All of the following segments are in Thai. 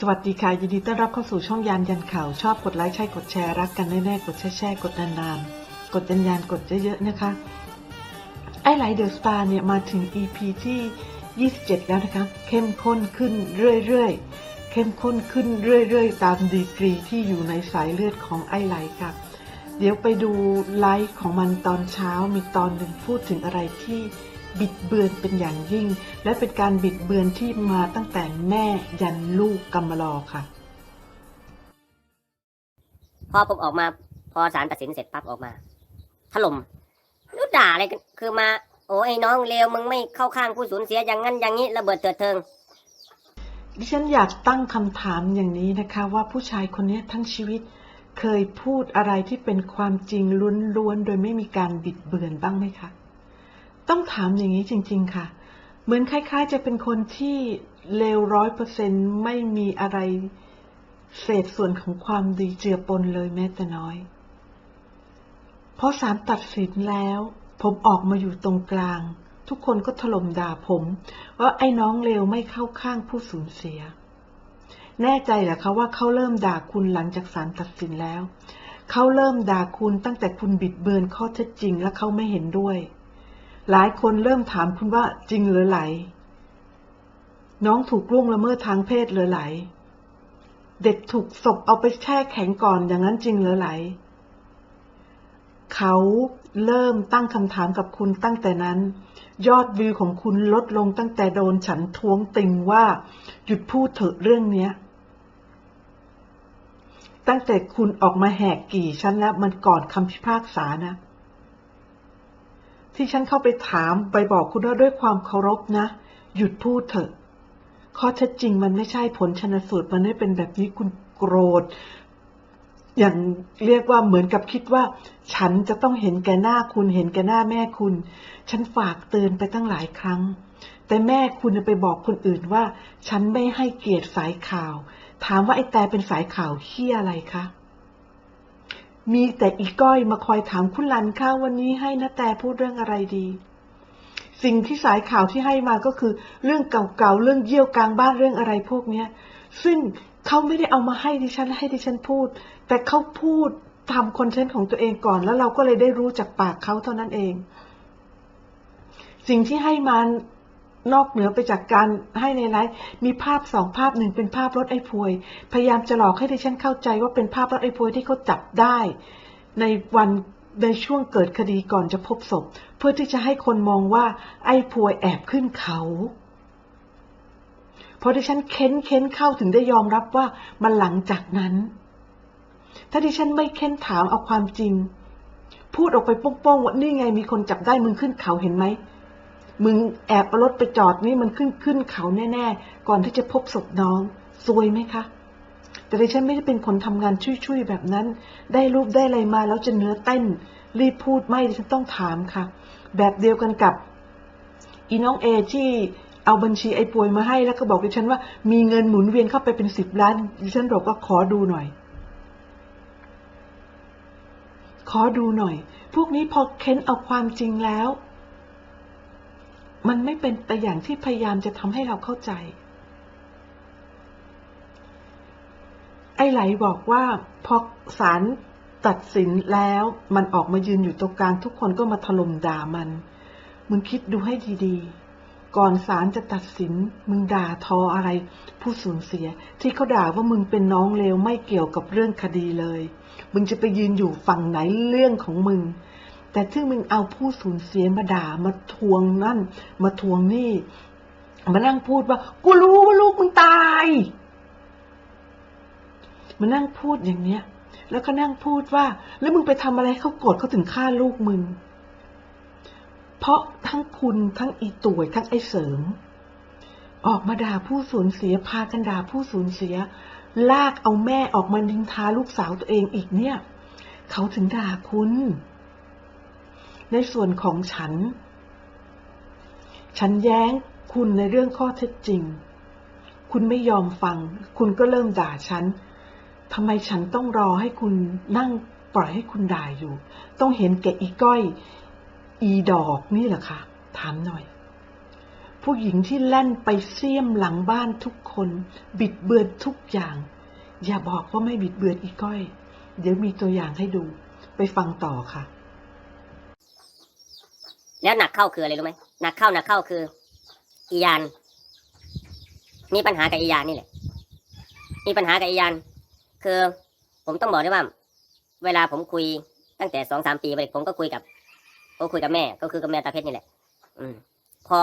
สวัสดีค่ะ ยินดีต้อนรับเข้าสู่ช่องยานยันข่าวชอบกดไลค์ใช่กดแชร์รักกันแน่ๆกดแช่แช่กดนานๆ กดยันยันกดเยอะๆนะคะ ไอไลท์เดอะสตาร์เนี่ยมาถึง EP ที่ 27 แล้วนะคะ เข้มข้นขึ้นเรื่อยๆ เข้มข้นขึ้นเรื่อยๆ ตามดีกรีที่อยู่ในสายเลือดของไอไลค่ะ เดี๋ยวไปดูไลฟ์ของมันตอนเช้ามีตอนหนึ่งพูดถึงอะไรที่ บิดเบือนเป็นอย่างยิ่ง และเป็นการบิดเบือนที่มาตั้งแต่แม่ยันลูกกำมะลอค่ะ พอผมออกมา พอศาลตัดสินเสร็จปั๊บออกมาถล่มรู้ด่าอะไรกันคือมา โอ้ไอ้น้องเลวมึงไม่เข้าข้างผู้สูญเสียอย่างนั้นอย่างนี้ระเบิดเถิดเทิงดิฉันอยากตั้งคำถามอย่างนี้นะคะ ว่าผู้ชายคนนี้ทั้งชีวิต เคยพูดอะไรที่เป็นความจริงล้วนๆโดยไม่มีการบิดเบือนบ้างไหมคะ ต้องถามอย่างนี้จริง ๆ ค่ะ เหมือนคล้าย ๆ จะเป็นคนที่เลวร้อยเปอร์เซ็นไม่มีอะไรเศษส่วนของความดีเจือปนเลยแม้แต่น้อย เพราะศาลตัดสินแล้ว ผมออกมาอยู่ตรงกลาง ทุกคนก็ถล่มด่าผม ว่าไอ้น้องเลวไม่เข้าข้างผู้สูญเสีย แน่ใจเหรอคะว่าเขาเริ่มด่าคุณหลังจากศาลตัดสินแล้ว เขาเริ่มด่าคุณตั้งแต่คุณบิดเบือนข้อเท็จจริงและเขาไม่เห็นด้วย หลายคนเริ่มถามคุณว่าจริงหรือไหล น้องถูกล่วงละเมิดทางเพศหรือไหล เด็กถูกศพเอาไปแช่แข็งก่อนอย่างนั้นจริงหรือไหล เขาเริ่มตั้งคำถามกับคุณตั้งแต่นั้น ยอดวิวของคุณลดลงตั้งแต่โดนฉันท้วงติงว่า หยุดพูดเถอะเรื่องเนี้ยตั้งแต่คุณออกมาแหกกี่ชั้นแล้วมันก่อนคำพิพากษานะ ที่ฉันเข้าไปถามไปบอกคุณว่าด้วยความเคารพนะ หยุดพูดเถอะ ข้อเท็จจริงมันไม่ใช่ผลชนสูตรมันไม่เป็นแบบนี้คุณโกรธ อย่างเรียกว่าเหมือนกับคิดว่า ฉันจะต้องเห็นแก่หน้าคุณเห็นแก่หน้าแม่คุณ ฉันฝากเตือนไปตั้งหลายครั้ง แต่แม่คุณไปบอกคนอื่นว่า ฉันไม่ให้เกียรติสายข่าว ถามว่าไอ้แต่เป็นสายข่าวเฮี้ยอะไรคะ มีแต่อีก้อยมาคอยถามคุณลันข้าวันนี้ให้นะแต่พูดเรื่องอะไรดี สิ่งที่สายข่าวที่ให้มาก็คือ เรื่องเก่าๆเรื่องเยี่ยวกลางบ้านเรื่องอะไรพวกเนี้ย ซึ่งเขาไม่ได้เอามาให้ดิฉันให้ดิฉันพูด แต่เขาพูดทำคอนเทนต์ของตัวเองก่อน แล้วเราก็เลยได้รู้จากปากเขาเท่านั้นเอง สิ่งที่ให้มา นอกเหนือไปจากการให้ในไลฟ์มีภาพสองภาพหนึ่งเป็นภาพรถไอ้พวย พยายามจะหลอกให้ดิฉันเข้าใจว่าเป็นภาพรถไอ้พวยที่เขาจับได้ ในวันในช่วงเกิดคดีก่อนจะพบศพ เพื่อที่จะให้คนมองว่า ไอ้พวยแอบขึ้นเขาพอดิฉันเค้นเค้นเข้าถึงได้ยอมรับว่ามันหลังจากนั้น ถ้าดิฉันไม่เค้นถามเอาความจริง พูดออกไปโป้งๆว่านี่ไงมีคนจับได้มึงขึ้นเขาเห็นไหม มึงแอบเอารถไปจอดนี่มันขึ้นขึ้นเขาแน่ๆ ก่อนที่จะพบศพน้องซวยไหมคะ แต่ดิฉันไม่ได้เป็นคนทำงานช่วยๆแบบนั้น ได้รูปได้อะไรมาแล้วจะเนื้อเต้น รีบพูดไม่ดิฉันต้องถามค่ะ แบบเดียวกันกับ อีน้องเอที่เอาบัญชีไอ้ป่วยมาให้แล้วก็บอกดิฉันว่า มีเงินหมุนเวียนเข้าไปเป็นสิบล้าน ดิฉันบอกว่าขอดูหน่อย ขอดูหน่อย พวกนี้พอเค้นเอาความจริงแล้ว มันไม่เป็นแต่อย่างที่พยายามจะทำให้เราเข้าใจ ไอ้ไหลบอกว่าพอศาลตัดสินแล้วมันออกมายืนอยู่ตรงกลางทุกคนก็มาถล่มด่ามัน มึงคิดดูให้ดีๆ ก่อนศาลจะตัดสิน มึงด่าทออะไร ผู้สูญเสีย ที่เขาด่าว่ามึงเป็นน้องเลวไม่เกี่ยวกับเรื่องคดีเลย มึงจะไปยืนอยู่ฝั่งไหนเรื่องของมึง แต่ที่มึงเอาผู้สูญเสียมาด่ามาทวงนั่น มาทวงนี่ มานั่งพูดว่า กูรู้ว่าลูกมึงตาย มานั่งพูดอย่างเนี้ย แล้วก็นั่งพูดว่า แล้วมึงไปทำอะไรเขาโกรธเขาถึงฆ่าลูกมึง เพราะทั้งคุณทั้งอีต่วยทั้งไอ้เสริม ออกมาด่าผู้สูญเสียพากันด่าผู้สูญเสีย ลากเอาแม่ออกมาดินทาลูกสาวตัวเองอีกเนี่ย เขาถึงด่าคุณ ในส่วนของฉัน ฉันแย้งคุณในเรื่องข้อเท็จจริง คุณไม่ยอมฟัง คุณก็เริ่มด่าฉันทำไมฉันต้องรอให้คุณนั่งปล่อยให้คุณด่าอยู่ ต้องเห็นแก่อีก้อย อีดอกนี่แหละค่ะถามหน่อย ผู้หญิงที่แล่นไปเสี้ยมหลังบ้านทุกคน บิดเบือนทุกอย่าง อย่าบอกว่าไม่บิดเบือนอีก้อย เดี๋ยวมีตัวอย่างให้ดู ไปฟังต่อค่ะ แล้วหนักเข้าคืออะไรรู้ไหมหนักเข้าหนักเข้าคือ อียานมีปัญหากับอียานนี่แหละ มีปัญหากับอียานคือ ผมต้องบอกด้วยว่า เวลาผมคุยตั้งแต่สองสามปีไปผมก็คุยกับก็คุยกับแม่ ก็คือกับแม่ตาเพชรนี่แหละ อืม พอ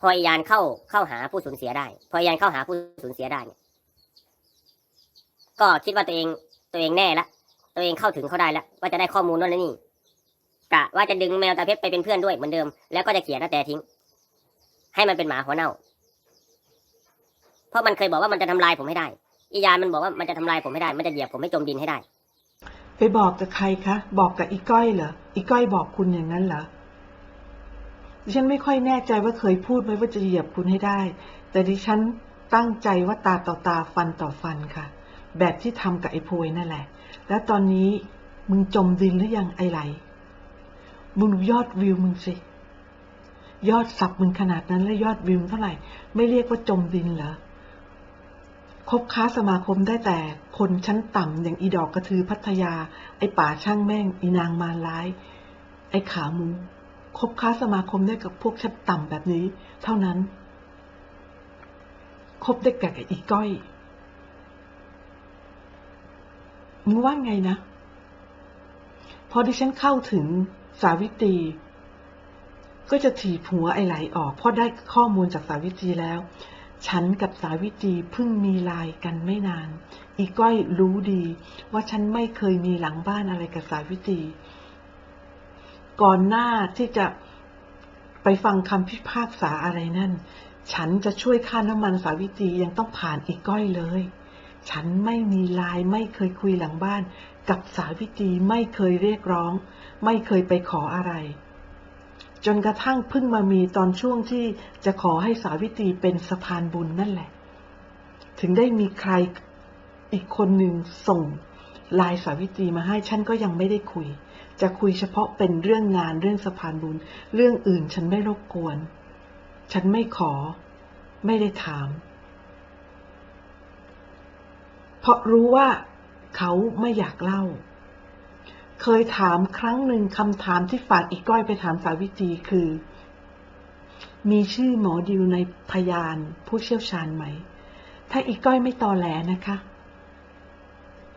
พออียานเข้าเข้าหาผู้สูญเสียได้ พออียานเข้าหาผู้สูญเสียได้เนี่ยก็คิดว่าตัวเองตัวเองแน่ละตัวเองเข้าถึงเขาได้แล้วว่าจะได้ข้อมูลนั่นนี่ กะว่าจะดึงแมวตาเพชรไปเป็นเพื่อนด้วยเหมือนเดิม แล้วก็จะเขียนนาแต่ทิ้ง ให้มันเป็นหมาหัวเน่า เพราะมันเคยบอกว่ามันจะทำลายผมให้ได้ อียานมันบอกว่ามันจะทำลายผมให้ได้ มันจะเหยียบผมให้จมดินให้ได้ ไปบอกกับใครคะ บอกกับอีก้อยเหรอ อีก้อยบอกคุณอย่างนั้นเหรอ ดิฉันไม่ค่อยแน่ใจว่าเคยพูดไหมว่าจะเหยียบคุณให้ได้ แต่ดิฉันตั้งใจว่าตาต่อตาฟันต่อฟันค่ะ แบบที่ทำกับไอ้โพยนั่นแหละ แล้วตอนนี้มึงจมดินหรือยังไอไหล มึงดูยอดวิวมึงสิ ยอดสับมึงขนาดนั้น แล้วยอดวิวมึงเท่าไหร่ ไม่เรียกว่าจมดินเหรอคบค้าสมาคมได้แต่คนชั้นต่ำอย่างอีดอกกระทือพัทยา ไอ้ป่าช่างแม่ง อีนางมารร้าย ไอ้ขามูคบค้าสมาคมได้กับพวกชั้นต่ำแบบนี้ เท่านั้น คบได้กับไอ้อีก้อยมึงว่าไงนะ พอดิฉันเข้าถึง สาวิตรีก็จะถีบหัวไอ้ไหลออกเพราะได้ข้อมูลจากสาวิตรีแล้ว ฉันกับสาวิตรีเพิ่งมีลายกันไม่นาน อีก้อยรู้ดีว่าฉันไม่เคยมีหลังบ้านอะไรกับสาวิตรีก่อนหน้าที่จะไปฟังคำพิพากษาอะไรนั่น ฉันจะช่วยค่าน้ำมันสาวิตรียังต้องผ่านอีก้อยเลย ฉันไม่มีลายไม่เคยคุยหลังบ้าน กับสาวิตรีไม่เคยเรียกร้อง ไม่เคยไปขออะไร จนกระทั่งเพิ่งมามีตอนช่วงที่จะขอให้สาวิตรีเป็นสะพานบุญนั่นแหละ ถึงได้มีใครอีกคนหนึ่งส่งลายสาวิตรีมาให้ฉันก็ยังไม่ได้คุย จะคุยเฉพาะเป็นเรื่องงานเรื่องสะพานบุญ เรื่องอื่นฉันไม่รบกวน ฉันไม่ขอ ไม่ได้ถาม เพราะรู้ว่า เขาไม่อยากเล่า เคยถามครั้งหนึ่งคำถามที่ฝากอีกก้อยไปถามสาวิตีคือ มีชื่อหมอดิวในพยานผู้เชี่ยวชาญไหม ถ้าอีกก้อยไม่ตอแหลนะคะ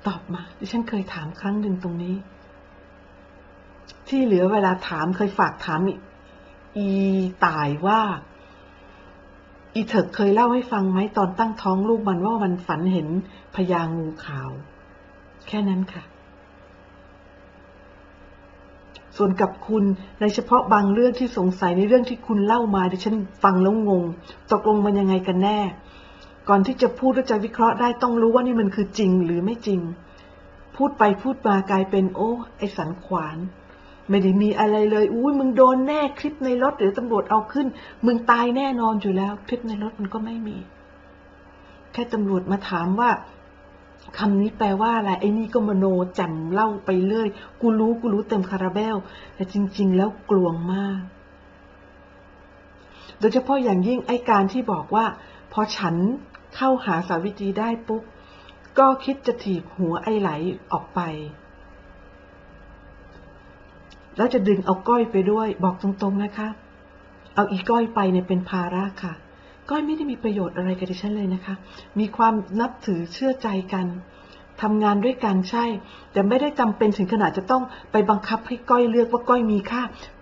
ตอบมาดิฉันเคยถามครั้งหนึ่งตรงนี้ ที่เหลือเวลาถามเคยฝากถามอีอีตายว่าอีเถิกเคยเล่าให้ฟังไหมตอนตั้งท้องลูกมันว่ามันฝันเห็นพญางูขาว แค่นั้นค่ะ ส่วนกับคุณในเฉพาะบางเรื่องที่สงสัยในเรื่องที่คุณเล่ามาดิฉันฟังแล้วงง ตกลงมันยังไงกันแน่ ก่อนที่จะพูดและจะวิเคราะห์ได้ต้องรู้ว่านี่มันคือจริงหรือไม่จริง พูดไปพูดมากลายเป็นโอ้ ไอสันขวานไม่ได้มีอะไรเลย อุ้ยมึงโดนแน่คลิปในรถเดี๋ยวตำรวจเอาขึ้น มึงตายแน่นอนอยู่แล้ว คลิปในรถมันก็ไม่มี แค่ตำรวจมาถามว่า คำนี้แปลว่าอะไรไอ้นี่ก็มโนแจ่มเล่าไปเรื่อยกูรู้กูรู้เต็มคาราเบล แต่จริง ๆ แล้วกลวงมาก โดยเฉพาะอย่างยิ่งไอ้การที่บอกว่า พอฉันเข้าหาสาวิตรีได้ปุ๊บ ก็คิดจะถีบหัวไอ้ไหลออกไป แล้วจะดึงเอาก้อยไปด้วย บอกตรงๆนะคะ เอาอีก้อยไปเนี่ยเป็นภาระค่ะ ก้อยไม่ได้มีประโยชน์อะไรกับดิฉันเลยนะคะ มีความนับถือเชื่อใจกันทำงานด้วยกันใช่ แต่ไม่ได้จำเป็นถึงขนาดจะต้องไปบังคับให้ก้อยเลือกว่าก้อยมีค่า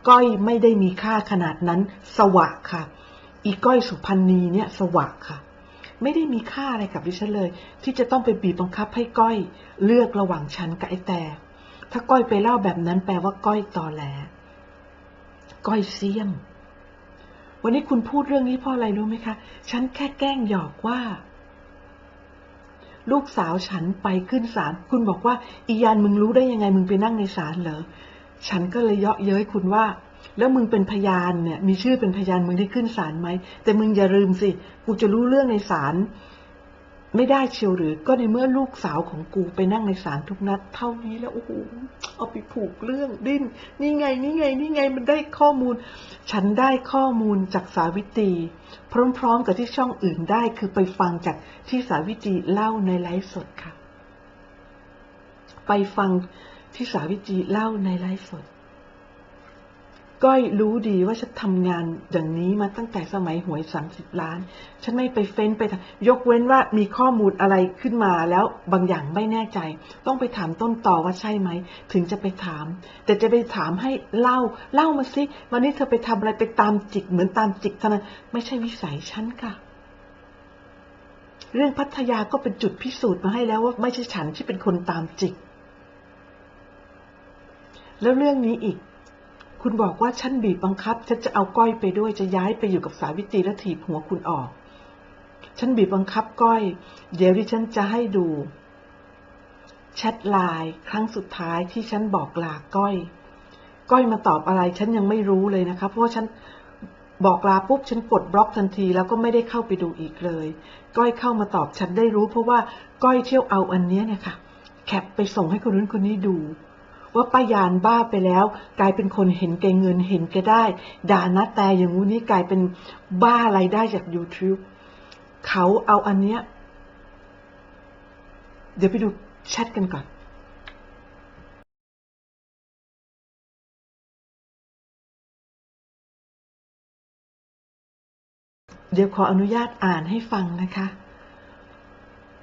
ก้อยไม่ได้มีค่าขนาดนั้น สวะค่ะ อีก้อยสุพันนีเนี่ยสวะค่ะ ไม่ได้มีค่าอะไรกับดิฉันเลย ที่จะต้องไปบีบบังคับให้ก้อยเลือกระหว่างฉันกับไอ้แต่ ถ้าก้อยไปเล่าแบบนั้นแปลว่าก้อยตอแหลก้อยเสียม วันนี้คุณพูดเรื่องนี้เพราะอะไรรู้ไหมคะ ฉันแค่แกล้งหยอกว่า ลูกสาวฉันไปขึ้นศาล คุณบอกว่า อียานมึงรู้ได้ยังไงมึงไปนั่งในศาลเหรอ ฉันก็เลยเยาะเย้ยคุณว่า แล้วมึงเป็นพยานเนี่ย มีชื่อเป็นพยานมึงได้ขึ้นศาลไหม แต่มึงอย่าลืมสิ กูจะรู้เรื่องในศาล ไม่ได้เชียวหรือ ก็ในเมื่อลูกสาวของกูไปนั่งในศาลทุกนัด เท่านี้แล้วโอ้โหเอาไปผูกเรื่องดิ้น นี่ไง นี่ไง นี่ไงมันได้ข้อมูล ฉันได้ข้อมูลจากสาวิตรีพร้อม ๆ กับที่ช่องอื่นได้คือไปฟังจากที่สาวิตรีเล่าในไลฟ์สดค่ะ ไปฟังที่สาวิตรีเล่าในไลฟ์สด ก้อยรู้ดีว่าฉันทำงานอย่างนี้มาตั้งแต่สมัยหวยสามสิบล้าน ฉันไม่ไปเฟ้นไปยกเว้นว่ามีข้อมูลอะไรขึ้นมาแล้วบางอย่างไม่แน่ใจ ต้องไปถามต้นต่อว่าใช่ไหม ถึงจะไปถาม แต่จะไปถามให้เล่า เล่ามาสิวันนี้เธอไปทำอะไรไปตามจิกเหมือนตามจิกเท่านั้นไม่ใช่วิสัยฉันค่ะ เรื่องพัทยาก็เป็นจุดพิสูจน์มาให้แล้วว่าไม่ใช่ฉันที่เป็นคนตามจิก แล้วเรื่องนี้อีก คุณบอกว่าฉันบีบบังคับ ฉันจะเอาก้อยไปด้วยจะย้ายไปอยู่กับสาวิตรีและถีบหัวคุณออก ฉันบีบบังคับก้อย เดี๋ยวดิฉันจะให้ดูแชทไลน์ครั้งสุดท้ายที่ฉันบอกลาก้อย ก้อยมาตอบอะไรฉันยังไม่รู้เลยนะคะเพราะว่าฉันบอกลาปุ๊บฉันกดบล็อกทันทีแล้วก็ไม่ได้เข้าไปดูอีกเลย ก้อยเข้ามาตอบฉันได้รู้ เพราะว่าก้อยเที่ยวเอาอันเนี้ยเนี่ยค่ะแคปไปส่งให้คนนู้นคนนี้ดู ว่าป้ายานบ้าไปแล้ว กลายเป็นคนเห็นแก่เงินเห็นแก่ได้ ด่านะแต่อย่างงู้นนี้กลายเป็นบ้าไรายได้จาก YouTube เขาเอาอันเนี้ย เดี๋ยวไปดูแชทกันก่อนเดี๋ยวขออนุญาตอ่านให้ฟังนะคะ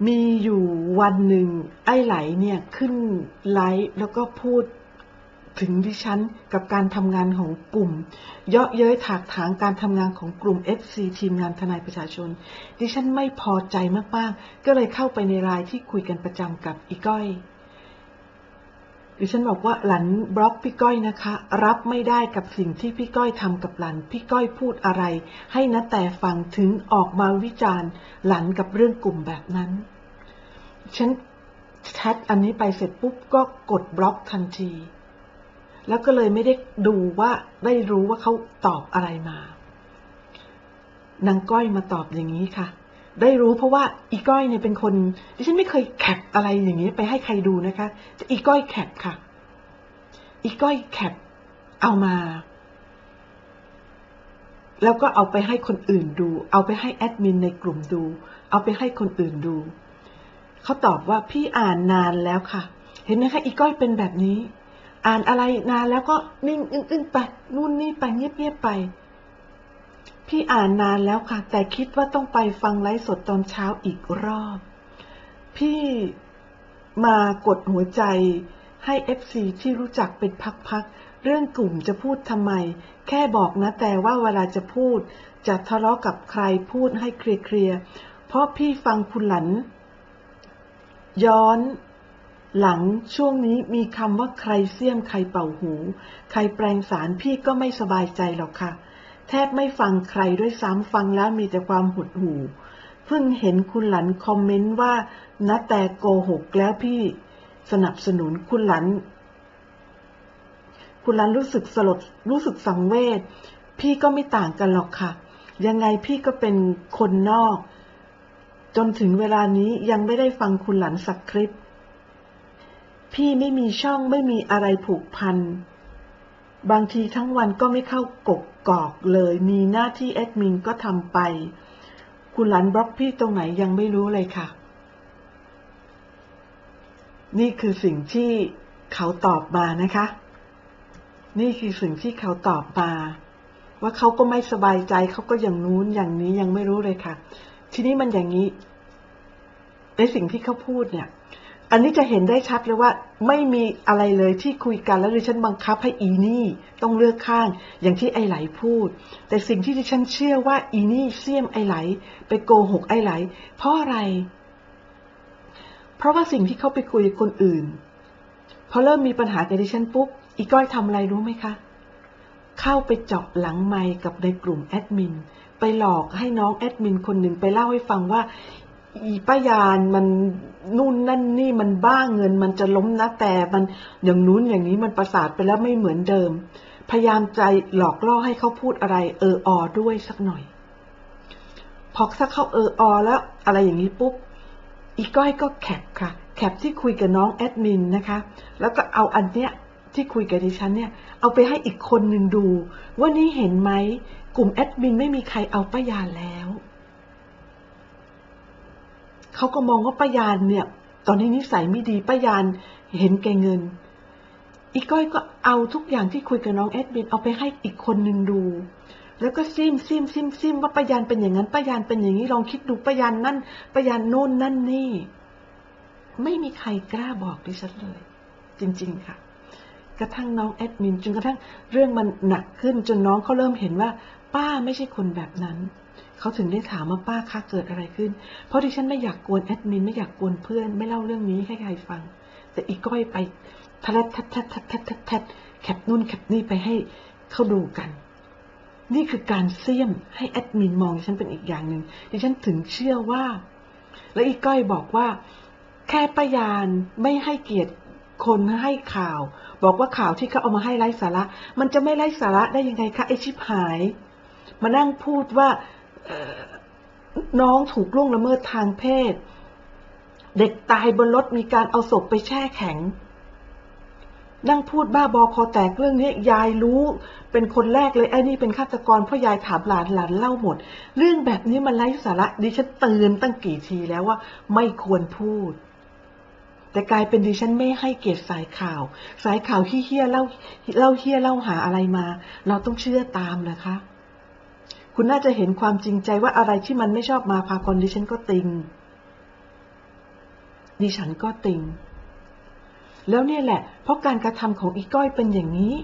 มีอยู่วันหนึ่ง ไอ้ไหลเนี่ยขึ้นไลฟ์แล้วก็พูดถึงดิฉันกับการทำงานของกลุ่ม เยาะเย้ยถากถางการทำงานของกลุ่ม FC ทีมงานทนายประชาชน ดิฉันไม่พอใจมาก ๆ ก็เลยเข้าไปในไลน์ที่คุยกันประจำกับอีก้อย ดิฉันบอกว่าหลันบล็อกพี่ก้อยนะคะ รับไม่ได้กับสิ่งที่พี่ก้อยทำกับหลันพี่ก้อยพูดอะไร ให้นะแต่ฟังถึงออกมาวิจารณ์หลันกับเรื่องกลุ่มแบบนั้น ฉันแชทอันนี้ไปเสร็จปุ๊บก็กดบล็อกทันที แล้วก็เลยไม่ได้ดูว่าได้รู้ว่าเขาตอบอะไรมานางก้อยมาตอบอย่างนี้ค่ะ ได้รู้เพราะว่าอีก้อยเนี่ยเป็นคนดิฉันไม่เคยแคปอะไรอย่างนี้ไปให้ใครดูนะคะแต่อีก้อยแคปค่ะ อีก้อยแคปเอามา แล้วก็เอาไปให้คนอื่นดู เอาไปให้แอดมินในกลุ่มดู เอาไปให้คนอื่นดูเขาตอบว่าพี่อ่านนานแล้วค่ะ เห็นไหมคะอีก้อยเป็นแบบนี้ อ่านอะไรนานแล้วก็นิ่งอึ้งๆไปนู่นนี่ไปเงียบๆไป พี่อ่านนานแล้วค่ะ แต่คิดว่าต้องไปฟังไลฟ์สดตอนเช้าอีกรอบ พี่มากดหัวใจให้ FC ที่รู้จักเป็นพักๆ เรื่องกลุ่มจะพูดทำไม แค่บอกนะแต่ว่าเวลาจะพูด จะทะเลาะกับใครพูดให้เคลียร์ๆ เพราะพี่ฟังคุณหลัน ย้อนหลังช่วงนี้มีคำว่าใครเสี้ยมใครเป่าหู ใครแปลงสารพี่ก็ไม่สบายใจหรอกค่ะ แทบไม่ฟังใครด้วยซ้ำฟังแล้วมีแต่ความหดหู่ เพิ่งเห็นคุณหลันคอมเมนต์ว่านะแต่โกหกแล้วพี่สนับสนุนคุณหลัน คุณหลันรู้สึกสลดรู้สึกสังเวช พี่ก็ไม่ต่างกันหรอกค่ะ ยังไงพี่ก็เป็นคนนอก จนถึงเวลานี้ยังไม่ได้ฟังคุณหลันสักคลิป พี่ไม่มีช่องไม่มีอะไรผูกพัน บางทีทั้งวันก็ไม่เข้ากกกอกเลย มีหน้าที่แอดมินก็ทำไป คุณหลันบล็อกพี่ตรงไหนยังไม่รู้เลยค่ะ นี่คือสิ่งที่เขาตอบมานะคะ นี่คือสิ่งที่เขาตอบมา ว่าเขาก็ไม่สบายใจเขาก็อย่างนู้นอย่างนี้ยังไม่รู้เลยค่ะ ทีนี้มันอย่างนี้ในสิ่งที่เขาพูดเนี่ย อันนี้จะเห็นได้ชัดเลยว่าไม่มีอะไรเลยที่คุยกันแล้วดิฉันบังคับให้อีนี่ต้องเลือกข้างอย่างที่ไอไหลพูด แต่สิ่งที่ดิฉันเชื่อว่าอีนี่เสียมไอไหล ไปโกหกไอไหล เพราะอะไร เพราะว่าสิ่งที่เขาไปคุยกับคนอื่นพอเริ่มมีปัญหากับดิฉันปุ๊บอีก้อยทำอะไรรู้ไหมคะ เข้าไปเจาะหลังไมค์กับในกลุ่มแอดมินไปหลอกให้น้องแอดมินคนหนึ่งไปเล่าให้ฟังว่า อีป้ายานมัน นู่นนั่นนี่มันบ้าเงินมันจะล้มนะแต่มันอย่างนู้นอย่างนี้มันประสาทไปแล้วไม่เหมือนเดิม พยายามใจหลอกล่อให้เขาพูดอะไร เอออด้วยสักหน่อย พอสักเขาเอออแล้ว อะไรอย่างนี้ปุ๊บอีก้อยก็แคปค่ะ แคปที่คุยกับน้องแอดมินนะคะ แล้วก็เอาอันเนี้ยที่คุยกับดิฉันเนี่ย เอาไปให้อีกคนหนึ่งดู ว่านี่เห็นไหมกลุ่มแอดมินไม่มีใครเอาป้ายาแล้ว เขาก็มองว่าป้ายานเนี่ย ตอนนี้นิสัยไม่ดีป้ายานเห็นแก่เงิน อีก้อยก็เอาทุกอย่างที่คุยกับน้องแอดมินเอาไปให้อีกคนนึงดู แล้วก็ซิมซิมซิมซิมว่าป้ายานเป็นอย่างนั้นป้ายานเป็นอย่างนี้ลองคิดดูป้ายานนั่นป้ายานโน่นนั่นนี่ ไม่มีใครกล้าบอกดิฉันเลย จริง ๆ ค่ะ กระทั่งน้องแอดมินจนกระทั่งเรื่องมันหนักขึ้นจนน้องเขาเริ่มเห็นว่า ป้าไม่ใช่คนแบบนั้น เขาถึงได้ถามว่าป้าคะเกิดอะไรขึ้น เพราะดิฉันไม่อยากกวนแอดมินไม่อยากกวนเพื่อน ไม่เล่าเรื่องนี้ให้ใครฟัง แต่อีก้อยไปทัดทัดทัดทัดทัดทัดทัดแคปนู่นแคปนี่ไปให้เขาดูกัน นี่คือการเสี่ยมให้แอดมินมองดิฉันเป็นอีกอย่างหนึ่งดิฉันถึงเชื่อว่า และอีก้อยบอกว่า แค่ประยานไม่ให้เกียรติคนให้ข่าว บอกว่าข่าวที่เขาเอามาให้ไร้สาระ มันจะไม่ไร้สาระได้ยังไงคะไอชิบหาย มานั่งพูดว่า น้องถูกล่วงละเมิดทางเพศ เด็กตายบนรถมีการเอาศพไปแช่แข็ง นั่งพูดบ้าบอคอแตกเรื่องนี้ยายรู้ เป็นคนแรกเลยไอ้นี่เป็นฆาตกรเพราะยายถามหลานหลานเล่าหมด เรื่องแบบนี้มันไร้สาระดิฉันเตือนตั้งกี่ทีแล้วว่า ไม่ควรพูดแต่กลายเป็นดิฉันไม่ให้เกียรติสายข่าว สายข่าวที่เฮี้ยเล่าเล่าเฮี้ยเล่าหาอะไรมา เราต้องเชื่อตามนะคะ คุณน่าจะเห็นความจริงใจว่าอะไรที่มันไม่ชอบมาพากลดิฉันก็ติง ดิฉันก็ติง แล้วเนี่ยแหละ เพราะการกระทำของอีก้อยเป็นอย่างนี้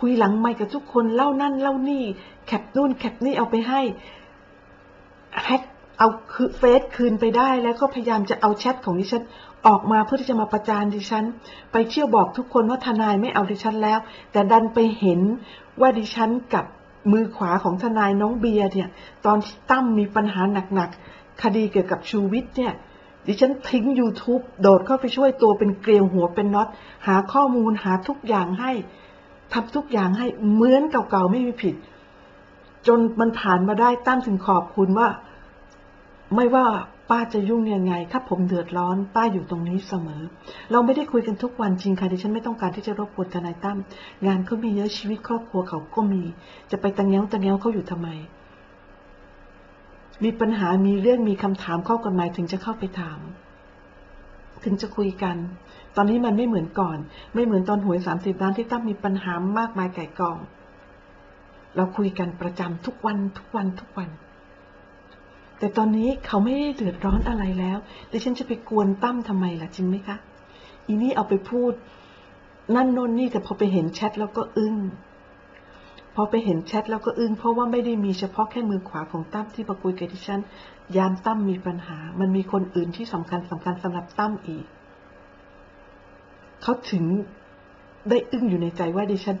คุยหลังไม่กับทุกคนเล่านั่นเล่านี่ แคปนู่นแคปนี่เอาไปให้แฮกเอาคือเฟซคืนไปได้แล้วก็พยายามจะเอาแชทของดิฉันออกมาเพื่อที่จะมาประจานดิฉัน ไปเที่ยวบอกทุกคนว่าทนายไม่เอาดิฉันแล้ว แต่ดันไปเห็นว่าดิฉันกับ มือขวาของทนายน้องเบียร์เนี่ย ตอนตั้มมีปัญหาหนักๆ คดีเกี่ยวกับชูวิทย์เนี่ย ดิฉันทิ้ง YouTube โดดเข้าไปช่วยตัวเป็นเกลียวหัวเป็นน็อต หาข้อมูลหาทุกอย่างให้ทำทุกอย่างให้เหมือนเก่าๆ ไม่มีผิด จนมันผ่านมาได้ตั้มถึงขอบคุณว่า ไม่ว่า ป้าจะยุ่งยังไง ถ้าผมเดือดร้อน ป้าอยู่ตรงนี้เสมอ เราไม่ได้คุยกันทุกวันจริงค่ะดิฉันไม่ต้องการที่จะรบกวนทนายตั้ม งานเขามีเยอะชีวิตครอบครัวเขาก็มี จะไปตังเง้วตังเง้วเขาอยู่ทำไม มีปัญหา มีเรื่อง มีคำถามข้อกฎหมายถึงจะเข้าไปถาม ถึงจะคุยกัน ตอนนี้มันไม่เหมือนก่อน ไม่เหมือนตอนหวยสามสิบล้านที่ตั้มมีปัญหามากมายไก่กอง เราคุยกันประจำทุกวัน ทุกวัน ทุกวัน แต่ตอนนี้เขาไม่ได้เดือดร้อนอะไรแล้วดิฉันจะไปกวนตั้มทำไมล่ะจริงไหมคะ อีนี่เอาไปพูด นั่นโน่นนี่แต่พอไปเห็นแชทแล้วก็อึ้งพอไปเห็นแชทแล้วก็อึ้งเพราะว่าไม่ได้มีเฉพาะแค่มือขวาของตั้มที่มาคุยกับดิฉัน ยามตั้มมีปัญหา มันมีคนอื่นที่สำคัญสำคัญสำหรับตั้มอีก เขาถึงได้อึ้งอยู่ในใจว่าดิฉัน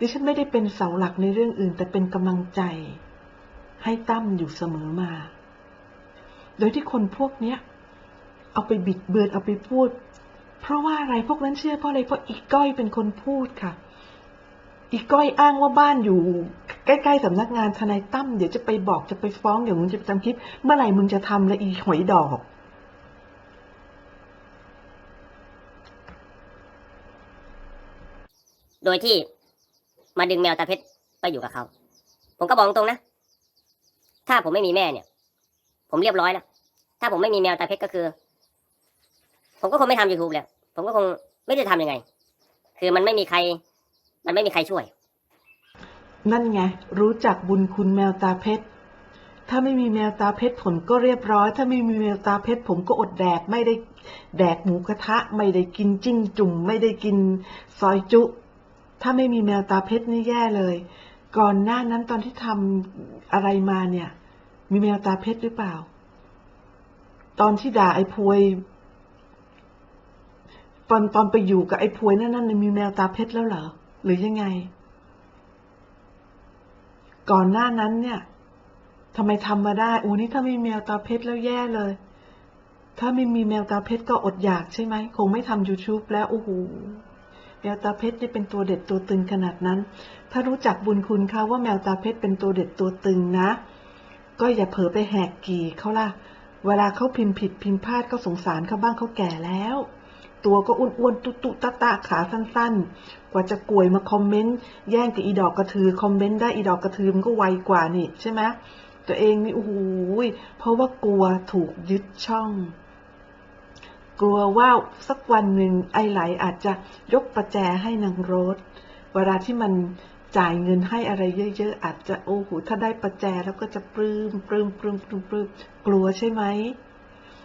ดิฉันไม่ได้เป็นเสาหลักในเรื่องอื่น แต่เป็นกำลังใจ ให้ตั้มอยู่เสมอมา โดยที่คนพวกเนี้ย เอาไปบิดเบือนเอาไปพูด เพราะว่าอะไรพวกนั้นเชื่อเพราะอะไรเพราะอีก้อยเป็นคนพูดค่ะ อีก้อยอ้างว่าบ้านอยู่ ใกล้ๆสำนักงานทนายตั้มเดี๋ยวจะไปบอกจะไปฟ้องเดี๋ยวมึงจะไปทำคลิป เมื่อไหร่มึงจะทำละอีหอยดอกโดยที่มาดึงแมวตาเพชรไปอยู่กับเขา ผมก็บอกตรงนะ ถ้าผมไม่มีแม่เนี่ย ผมเรียบร้อยแล้วถ้าผมไม่มีแมวตาเพชรก็คือ ผมก็คงไม่ทำ YouTube แล้ว ผมก็คงไม่ได้ทำยังไง คือมันไม่มีใคร มันไม่มีใครช่วย นั่นไง รู้จักบุญคุณแมวตาเพชร ถ้าไม่มีแมวตาเพชรผมก็เรียบร้อย ถ้าไม่มีแมวตาเพชรผมก็อดแดกไม่ได้แดกหมูกระทะ ไม่ได้กินจิ้งจุ่ม ไม่ได้กินซอยจุ ถ้าไม่มีแมวตาเพชรนี่แย่เลย ก่อนหน้านั้นตอนที่ทำอะไรมาเนี่ย มีแมวตาเพชรหรือเปล่า ตอนที่ด่าไอ้พวย ตอนตอนไปอยู่กับไอ้พวยนั่นนั่นมีแมวตาเพชรแล้วเหรอ หรือยังไง ก่อนหน้านั้นเนี่ยทำไมทำมาได้โอ้นี่ถ้าไม่มีแมวตาเพชรแล้วแย่เลย ถ้าไม่มีแมวตาเพชรก็อดอยากใช่ไหม คงไม่ทำ YouTube แล้ว โอ้โห แมวตาเพชรนี่เป็นตัวเด็ดตัวตึงขนาดนั้น ถ้ารู้จักบุญคุณเขาว่าแมวตาเพชรเป็นตัวเด็ดตัวตึงนะ ก็อย่าเผลอไปแหกกี่เขาล่ะ เวลาเขาพิมพ์ผิดพิมพ์พลาดก็สงสารเขาบ้างเขาแก่แล้ว ตัวก็อ้วนๆ ตุตุตะตะขาสั้นๆ กว่าจะกลวยมาคอมเมนต์แย่งกับอีดอกกระทือคอมเมนต์ได้อีดอกกระทือมันก็ไวกว่านี่ใช่ไหมตัวเองนี่โอ้โหเพราะว่ากลัวถูกยึดช่อง กลัวว่าสักวันหนึ่งไอไหลอาจจะยกประแจให้นางโรสเวลาที่มันจ่ายเงินให้อะไรเยอะ ๆ อาจจะโอ้โหถ้าได้ประแจแล้วก็จะปลื้มปลื้มปลื้มปลื้มปลื้มกลัวใช่ไหม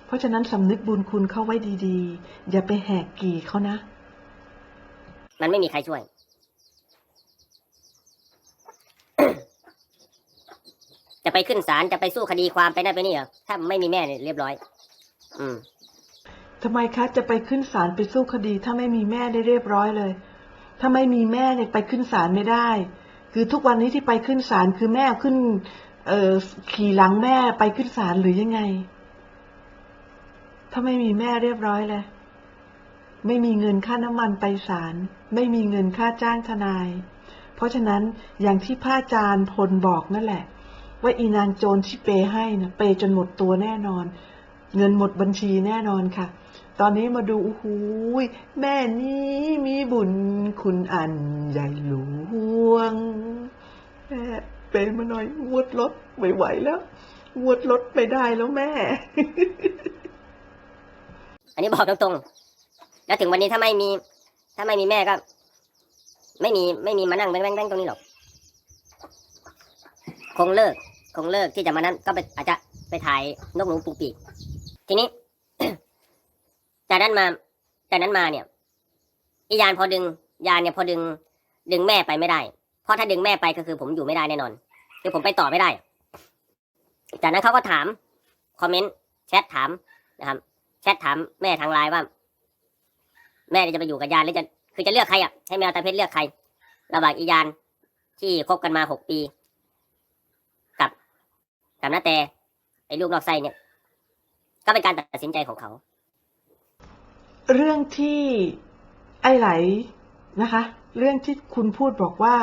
เพราะฉะนั้นสำนึกบุญคุณเข้าไว้ดีๆ อย่าไปแหกกี่เขานะ มันไม่มีใครช่วย จะไปขึ้นศาลจะไปสู้คดีความไปนั่นไปนี่เหรอถ้าไม่มีแม่เนี่ยเรียบร้อย อืม ทำไมคะจะไปขึ้นศาลไปสู้คดี ถ้าไม่มีแม่ได้เรียบร้อยเลย ถ้าไม่มีแม่เนี่ยไปขึ้นศาลไม่ได้ คือทุกวันนี้ที่ไปขึ้นศาลคือแม่ขึ้นเอ่อขี่หลังแม่ไปขึ้นศาลหรือยังไง ถ้าไม่มีแม่เรียบร้อยเลย ไม่มีเงินค่าน้ำมันไปศาลไม่มีเงินค่าจ้างทนาย เพราะฉะนั้นอย่างที่พระอาจารย์พลบอกนั่นแหละ ว่าอีนางโจรที่เปย์ให้นะเปย์จนหมดตัวแน่นอน เงินหมดบัญชีแน่นอนค่ะ ตอนนี้มาดูโอ้โหยแม่นี้มีบุญคุณอันใหญ่หลวงแม่เปย์มาหน่อย วดรถไม่ไหวแล้ว วดรถไม่ได้แล้วแม่ อันนี้บอกตรงๆ แล้วถึงวันนี้ถ้าไม่มี ถ้าไม่มีแม่ก็ ไม่มีไม่มีมานั่งแบงแบงตรงนี้หรอกคงเลิก คงเลิกที่จะมานั้นก็ไปอาจจะไปถ่ายนกหนูปูปีกทีนี้ จากนั้นมาจากนั้นมาเนี่ยอียานพอดึงยานเนี่ยพอดึง ดึงแม่ไปไม่ได้ เพราะถ้าดึงแม่ไปก็คือผมอยู่ไม่ได้แน่นอน คือผมไปต่อไม่ได้ จากนั้นเขาก็ถามคอมเมนต์แชทถามนะครับ แชทถามแม่ทางไลน์ว่า แม่จะไปอยู่กับยานหรือจะคือจะเลือกใครอะให้แมวตาเพชรเลือกใคร ระหว่างอียานที่คบกันมาหกปี กับกับน้าแต่ไอ้ลูกนอกไส้เนี่ย ก็เป็นการตัดสินใจของเขา เรื่องที่ไอ้ไหลนะคะ เรื่องที่คุณพูดบอกว่า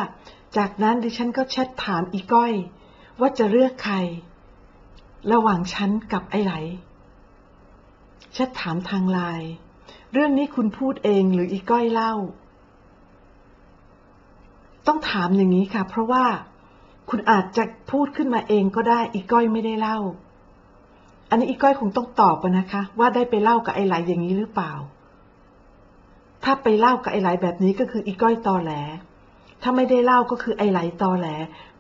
จากนั้นดิฉันก็แชทถามอีก้อย ว่าจะเลือกใคร ระหว่างฉันกับไอ้ไหลแชทถามทางไลน์เรื่องนี้คุณพูดเองหรืออีก้อยเล่า ต้องถามอย่างนี้ค่ะ เพราะว่าคุณอาจจะพูดขึ้นมาเองก็ได้อีก้อยไม่ได้เล่า อันนี้อีก้อยคงต้องตอบนะคะ ว่าได้ไปเล่ากับไอ้ไหลอย่างนี้หรือเปล่า ถ้าไปเล่ากับไอ้ไหลแบบนี้ก็คืออีก้อยตอแหล ถ้าไม่ได้เล่าก็คือไอ้ไหลตอแหล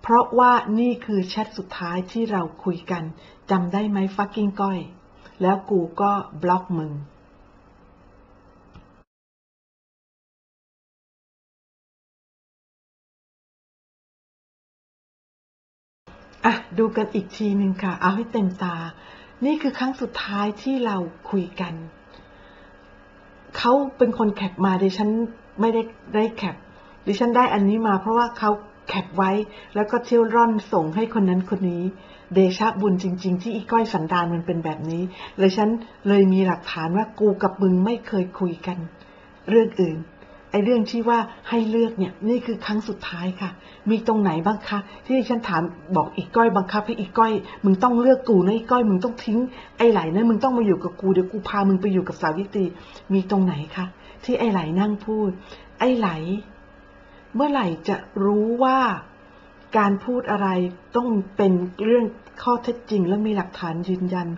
เพราะว่านี่คือแชทสุดท้ายที่เราคุยกันจำได้ไหมฟักกิ้งก้อย แล้วกูก็บล็อกมึงอะดูกันอีกทีหนึ่งค่ะ เอาให้เต็มตา นี่คือครั้งสุดท้ายที่เราคุยกัน เขาเป็นคนแคปมาดิฉันไม่ได้ได้แคปดิฉันได้อันนี้มาเพราะว่าเขาแคปไว้ แล้วก็เที่ยวร่อนส่งให้คนนั้นคนนี้ เดชะบุญจริง ๆ ที่อีก้อยสันดานมันเป็นแบบนี้ เลยฉันเลยมีหลักฐานว่ากูกับมึงไม่เคยคุยกัน เรื่องอื่น เรื่องที่ว่าให้เลือกเนี่ยนี่คือครั้งสุดท้ายค่ะ มีตรงไหนบ้างคะ ที่ฉันถามบอกอีกก้อยบังคับให้อีกก้อย มึงต้องเลือกกูนะอีกก้อยมึงต้องทิ้งไอ้ไหลนะมึงต้องมาอยู่กับกูเดี๋ยวกูพามึงไปอยู่กับสาวิตรีมีตรงไหนคะที่ไอ้ไหลนั่งพูด ไอ้ไหล เมื่อไหร่จะรู้ว่าการพูดอะไรต้องเป็นเรื่องข้อเท็จจริงและมีหลักฐานยืนยัน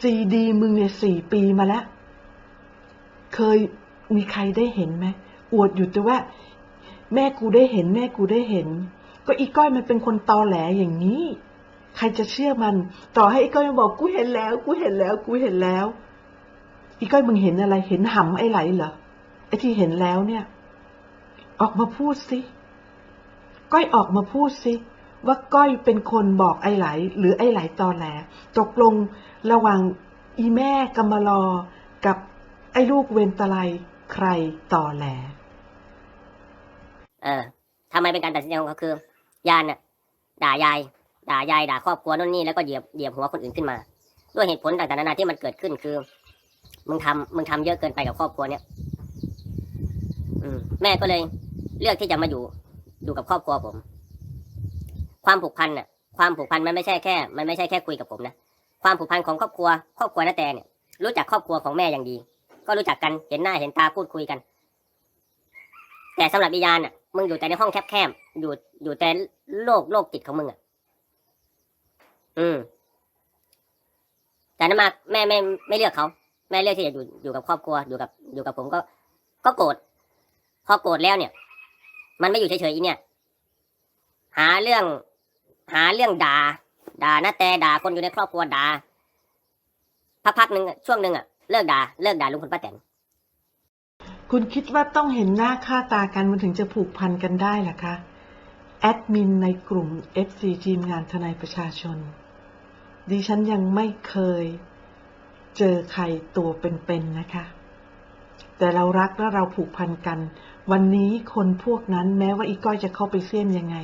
ซีดีมึงเนี่ยสี่ปีมาแล้ว เคยมีใครได้เห็นไหม อวดอยู่แต่ว่า แม่กูได้เห็น แม่กูได้เห็น ก็อีก้อยมันเป็นคนตอแหลอย่างนี้ ใครจะเชื่อมัน ต่อให้อีก้อยมันบอกกูเห็นแล้ว กูเห็นแล้ว กูเห็นแล้ว อีก้อยมึงเห็นอะไร เห็นหำไอ้ไหลเหรอไอ้ที่เห็นแล้วเนี่ย ออกมาพูดสิก้อยออกมาพูดสิว่าก้อยเป็นคนบอกไอ้ไหล หรือไอ้ไหลตอแหลตกลงระหว่างอีแม่กำมะลอกับไอ้ลูกเวนตะไลใครตอแหล เออทำไมเป็นการตัดสินใจของเขาคือ ยานน่ะด่ายาย ด่ายายด่าครอบครัวนู่นนี่แล้วก็เหยียบเหยียบหัวคนอื่นขึ้นมา ด้วยเหตุผลต่างๆนานาที่มันเกิดขึ้นคือ มึงทำมึงทำเยอะเกินไปกับครอบครัวเนี้ยอืมแม่ก็เลยเลือกที่จะมาอยู่อยู่กับครอบครัวผม ความผูกพันน่ะ ความผูกพันมันไม่ใช่แค่ มันไม่ใช่แค่คุยกับผมนะความผูกพันของครอบครัว ครอบครัวนาแตเนี่ยรู้จักครอบครัวของแม่อย่างดี ก็รู้จักกันเห็นหน้าเห็นตาพูดคุยกัน แต่สำหรับอียานอะ มึงอยู่แต่ในห้องแคบๆ อยู่อยู่แต่โลกโลกจิตของมึงอะ อืม แต่นั้นมาแม่ไม่ไม่เลือกเขา แม่เลือกที่จะอยู่อยู่กับครอบครัว อยู่กับอยู่กับผมก็ ก็โกรธ พอโกรธแล้วเนี่ย มันไม่อยู่เฉยๆอีเนี่ย หาเรื่อง หาเรื่องด่า ด่าหน้าแต่ด่าคนอยู่ในครอบครัวด่า พักๆหนึ่งช่วงหนึ่งอะ เลิกด่า เลิกด่าลุงพลป้าแตน คุณคิดว่าต้องเห็นหน้าค่าตากันมันถึงจะผูกพันกันได้หรอคะ แอดมินในกลุ่ม FC ทีมงานทนายประชาชน ดิฉันยังไม่เคยเจอใครตัวเป็นๆนะคะ แต่เรารักและเราผูกพันกัน วันนี้คนพวกนั้นแม้ว่าอีก้อยจะเข้าไปเสี้ยมยังไง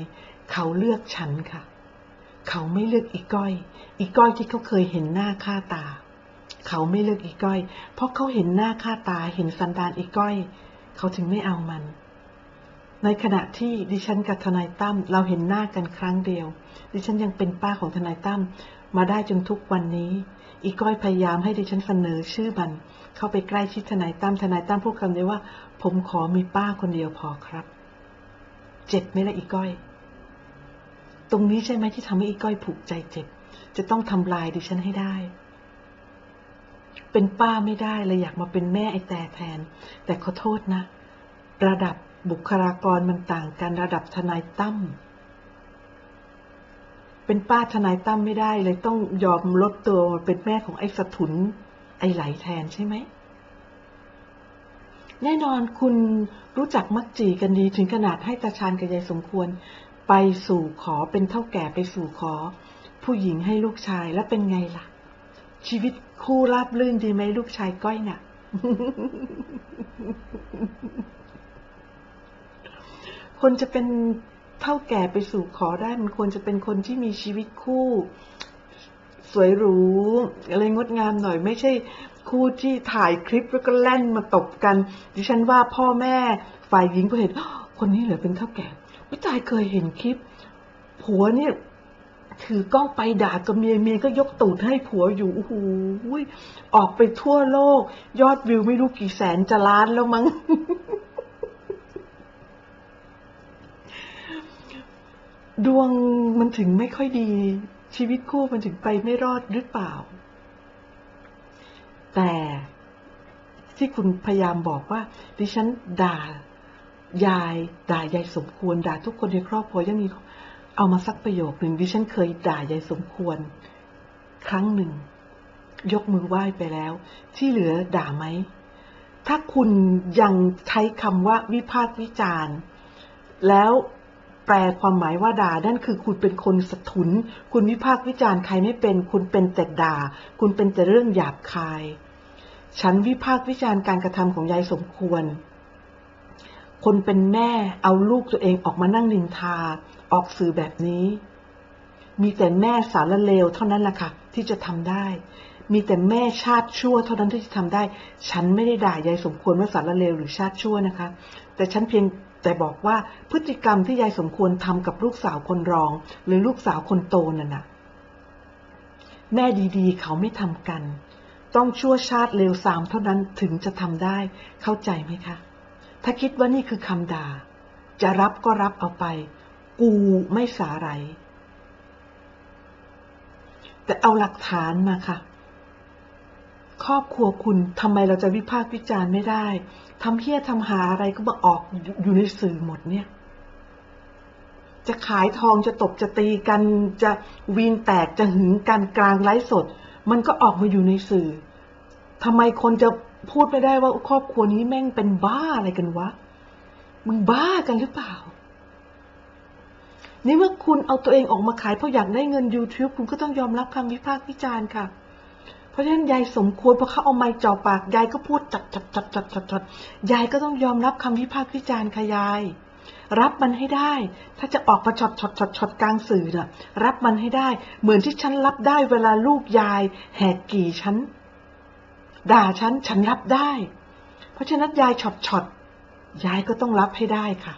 เขาเลือกฉันค่ะ เขาไม่เลือกอีก้อย อีก้อยที่เขาเคยเห็นหน้าค่าตา เขาไม่เลือกอีก้อย เพราะเขาเห็นหน้าค่าตาเห็นสันดานอีก้อย เขาถึงไม่เอามัน ในขณะที่ดิฉันกับทนายตั้มเราเห็นหน้ากันครั้งเดียว ดิฉันยังเป็นป้าของทนายตั้มมาได้จนทุกวันนี้ อีก้อยพยายามให้ดิฉันเสนอชื่อมัน เข้าไปใกล้ชิดทนายตั้มทนายตั้มพูดคำเดียวว่า ผมขอมีป้าคนเดียวพอครับเจ็บไหมล่ะอีก้อย ตรงนี้ใช่ไหมที่ทำให้อีก้อยผูกใจเจ็บ จะต้องทำลายดิฉันให้ได้ เป็นป้าไม่ได้เลยอยากมาเป็นแม่ไอแต่แทน แต่ขอโทษนะ ระดับบุคลากรมันต่างกันระดับทนายตั้มเป็นป้าทนายตั้มไม่ได้เลยต้องยอมลดตัวมาเป็นแม่ของไอ้สถุน ไอ้ไหลแทนใช่ไหม แน่นอนคุณรู้จักมักจีกันดีถึงขนาดให้ตาชานกับยายสมควร ไปสู่ขอเป็นเท่าแก่ไปสู่ขอ ผู้หญิงให้ลูกชายแล้วเป็นไงล่ะ ชีวิต คู่ราบรื่นดีไหมลูกชายก้อยน่ะ คนจะเป็นเท่าแก่ไปสู่ขอได้ มันควรจะเป็นคนที่มีชีวิตคู่ สวยหรูอะไรงดงามหน่อยไม่ใช่คู่ที่ถ่ายคลิปแล้วก็แล่นมาตบกัน ดิฉันว่าพ่อแม่ฝ่ายหญิงก็เห็นคนนี้เหรอเป็นเท่าแก่วิจายเคยเห็นคลิปผัวเนี่ย ถือกล้องไปด่ากับเมียเมียก็ยกตูดให้ผัวอยู่โอ้โหออกไปทั่วโลก ยอดวิวไม่รู้กี่แสนจะล้านแล้วมั้งดวงมันถึงไม่ค่อยดี ชีวิตคู่มันถึงไปไม่รอดหรือเปล่า แต่ที่คุณพยายามบอกว่า ดิฉันด่ายาย ด่ายายสมควรด่าทุกคนในครอบครัวยังมี เอามาสักประโยคหนึ่งดิฉันเคยด่ายายสมควร ครั้งหนึ่ง ยกมือไหว้ไปแล้ว ที่เหลือด่าไหม ถ้าคุณยังใช้คำว่าวิพากษ์วิจารณ์ แล้วแปลความหมายว่าด่านั่นคือคุณเป็นคนสะทุน คุณวิพากษ์วิจารณ์ใครไม่เป็น คุณเป็นแต่ด่า คุณเป็นแต่เรื่องหยาบคาย ฉันวิพากษ์วิจารณ์การกระทำของยายสมควร คนเป็นแม่เอาลูกตัวเองออกมานั่งนินทา ออกสื่อแบบนี้ มีแต่แม่สารเลวเท่านั้นแหละค่ะ ที่จะทำได้ มีแต่แม่ชาติชั่วเท่านั้นที่จะทำได้ ฉันไม่ได้ด่ายายสมควรว่าสารเลวหรือชาติชั่วนะคะ แต่ฉันเพียงแต่บอกว่าพฤติกรรมที่ยายสมควรทำกับลูกสาวคนรอง หรือลูกสาวคนโตนั่นน่ะแม่ดีๆ เขาไม่ทำกัน ต้องชั่วชาติเลวสามเท่านั้นถึงจะทำได้ เข้าใจไหมคะ ถ้าคิดว่านี่คือคำด่า จะรับก็รับเอาไป กูไม่สาไร แต่เอาหลักฐานมาค่ะ ครอบครัวคุณทำไมเราจะวิพากษ์วิจารณ์ไม่ได้ทำเฮี้ยทำหาอะไรก็มาออกอยู่ในสื่อหมดเนี่ย จะขายทองจะตบจะตีกันจะวีนแตกจะหึงกันกลางไลฟ์สด มันก็ออกมาอยู่ในสื่อทำไมคนจะพูดไม่ได้ว่าครอบครัวนี้แม่งเป็นบ้าอะไรกันวะ มึงบ้ากันหรือเปล่า นี่เมื่อคุณเอาตัวเองออกมาขายเพราะอยากได้เงิน YouTube คุณก็ต้องยอมรับคำวิพากษ์วิจารณ์ค่ะ เพราะฉะนั้นยายสมควรเพราะเขาเอาไม้จ่อปากยายก็พูดจัดจัดจัดจัดจัดจัดยายก็ต้องยอมรับคำวิพากษ์วิจารณ์ค่ะยาย รับมันให้ได้ ถ้าจะออกมาช็อตช็อตช็อตช็อตกลางสื่อน่ะ รับมันให้ได้ เหมือนที่ฉันรับได้เวลาลูกยาย แหกกี่ฉันด่าฉันฉันรับได้ เพราะฉะนั้นยายช็อตช็อตยายก็ต้องรับให้ได้ค่ะ